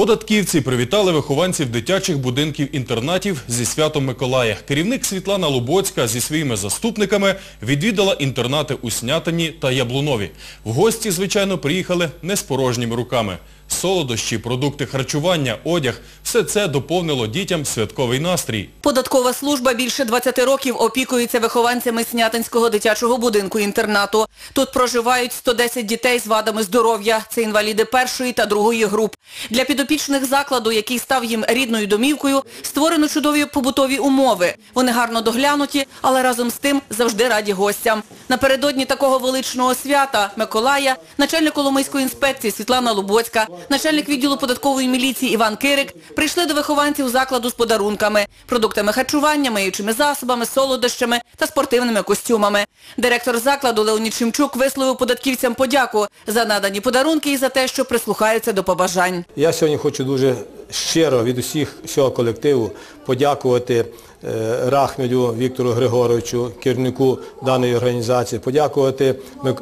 Податківці привітали вихованців дитячих будинків-інтернатів зі святом Миколая. Керівник Світлана Лубоцька зі своїми заступниками відвідала інтернати у Снятині та Яблунові. В гості, звичайно, приїхали не з порожніми руками. Солодощі, продукти харчування, одяг – все це доповнило дітям святковий настрій. Податкова служба більше 20 років опікується вихованцями Снятинського дитячого будинку-інтернату. Тут проживають 110 дітей з вадами здоров'я. Це інваліди першої та другої груп. Для підопічних закладу, який став їм рідною домівкою, створено чудові побутові умови. Вони гарно доглянуті, але разом з тим завжди раді гостям. Напередодні такого величного свята Миколая, начальник Коломийської інспекції Світлана Лубоцька, начальник відділу податкової міліції Іван Кирик прийшли до вихованців закладу з подарунками, продуктами харчування, миючими засобами, солодощами та спортивними костюмами. Директор закладу Леонід Шимчук висловив податківцям подяку за надані подарунки і за те, що прислухаються до побажань. Я сьогодні хочу дуже щиро від усіх всього колективу подякувати е, Рахмелю Віктору Григоровичу, керівнику даної організації, подякувати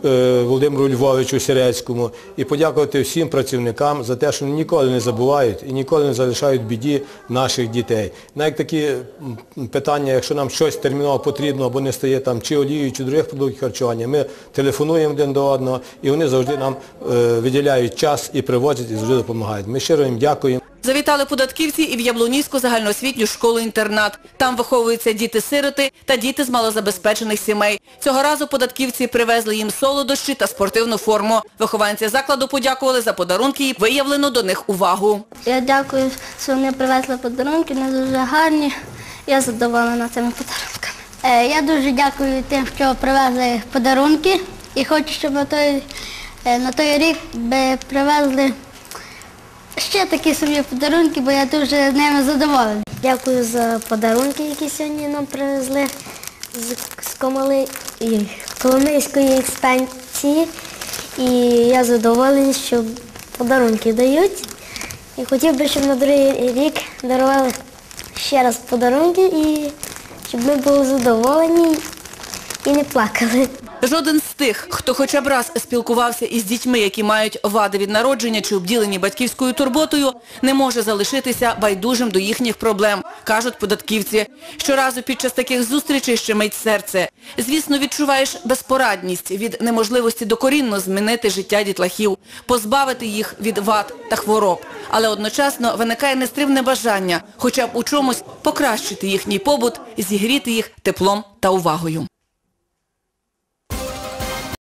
е, Володимиру Львовичу Сірецькому і подякувати всім працівникам за те, що ніколи не забувають і ніколи не залишають біді наших дітей. Навіть такі питання, якщо нам щось терміново потрібно або не стає там чи олію, чи других продуктів харчування, ми телефонуємо один до одного і вони завжди нам е, виділяють час і привозять і завжди допомагають. Ми щиро їм дякуємо. Завітали податківці і в Яблунівську загальноосвітню школу-інтернат. Там виховуються діти-сироти та діти з малозабезпечених сімей. Цього разу податківці привезли їм солодощі та спортивну форму. Вихованці закладу подякували за подарунки і виявлену до них увагу. Я дякую, що вони привезли подарунки, вони дуже гарні. Я задоволена цими подарунками. Е, Я дуже дякую тим, що привезли подарунки. І хочу, щоб на той, е, на той рік привезли ще такі собі подарунки, бо я дуже ними задоволена. Дякую за подарунки, які сьогодні нам привезли з, Комали і Коломийської експансії. І я задоволений, що подарунки дають. І хотів би, щоб на другий рік дарували ще раз подарунки і щоб ми були задоволені і не плакали. Жоден з тих, хто хоча б раз спілкувався із дітьми, які мають вади від народження чи обділені батьківською турботою, не може залишитися байдужим до їхніх проблем, кажуть податківці. Щоразу під час таких зустрічей щемить серце. Звісно, відчуваєш безпорадність від неможливості докорінно змінити життя дітлахів, позбавити їх від вад та хвороб. Але одночасно виникає нестримне бажання хоча б у чомусь покращити їхній побут, зігріти їх теплом та увагою.